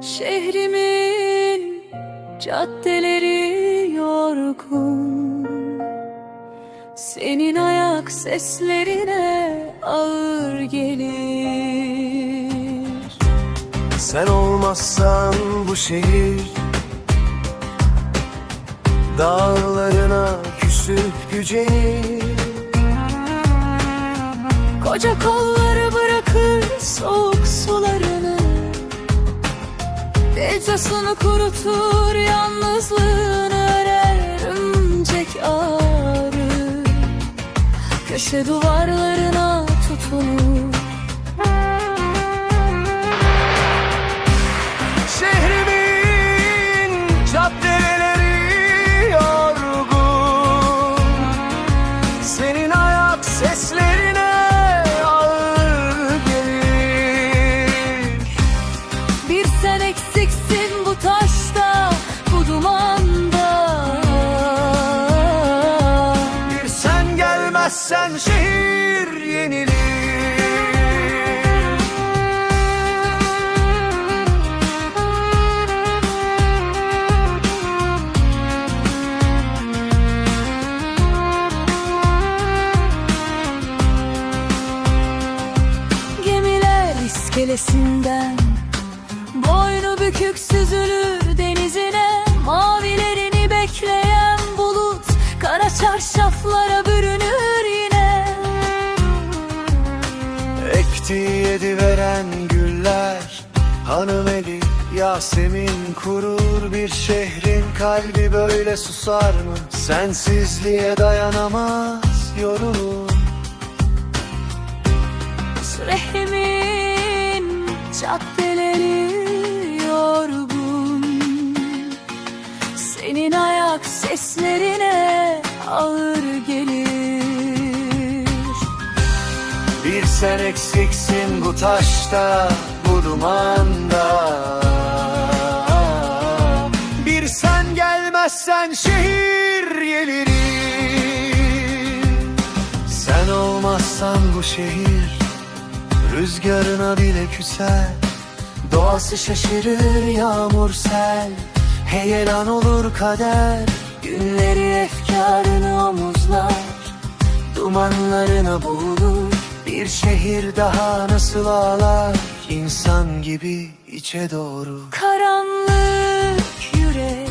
Şehrimin caddeleri yorgun. Senin ayak seslerine ağır gelir. Sen olmazsan bu şehir Dağlarına küsüp gücenir Koca kolları bırakır soğuk sularını Delcasını kurutur yalnızlığını örer örümcek ağrı. Köşe duvarlarına tutunur Bir sen eksiksin bu taşta bu dumanda. Bir sen gelmezsen şehir yenilir Gemiler iskelesinden Bükük süzülür denizine Mavilerini bekleyen bulut Kara çarşaflara bürünür yine Ekti yedi veren güller Hanım eli Yasemin kurur bir şehrin kalbi böyle susar mı? Sensizliğe dayanamaz yorulur Şehrimin caddeleri ağır gelir. Bir sen eksiksin bu taşta bu dumanda. Bir sen gelmezsen şehir yelirir Sen olmazsan bu şehir Rüzgarına bile küser. Doğası şaşırır yağmur sel. Heyelan olur kader Günleri efkarını omuzlar Dumanlarına boğulur Bir şehir daha nasıl ağlar? İnsan gibi içe doğru. Karanlık yürek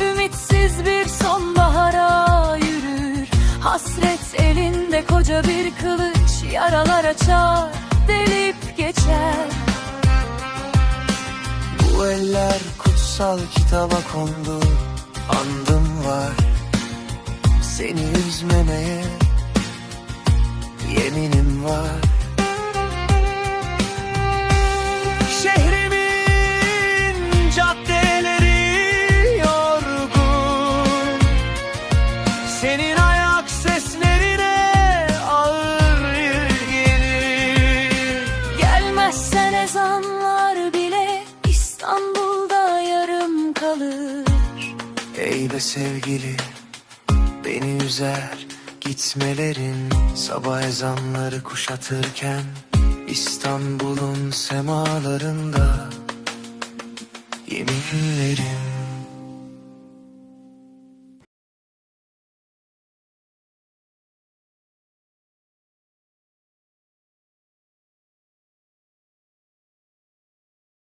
Ümitsiz bir sonbahara yürür. Hasret elinde koca bir kılıç Yaralar açar delip geçer. Bu eller kutsal kitaba kondu Andım var Seni üzmemeye. Yeminim var Be sevgili? Beni üzer gitmelerin Sabah ezanları kuşatırken İstanbul'un semalarında Yeminlerim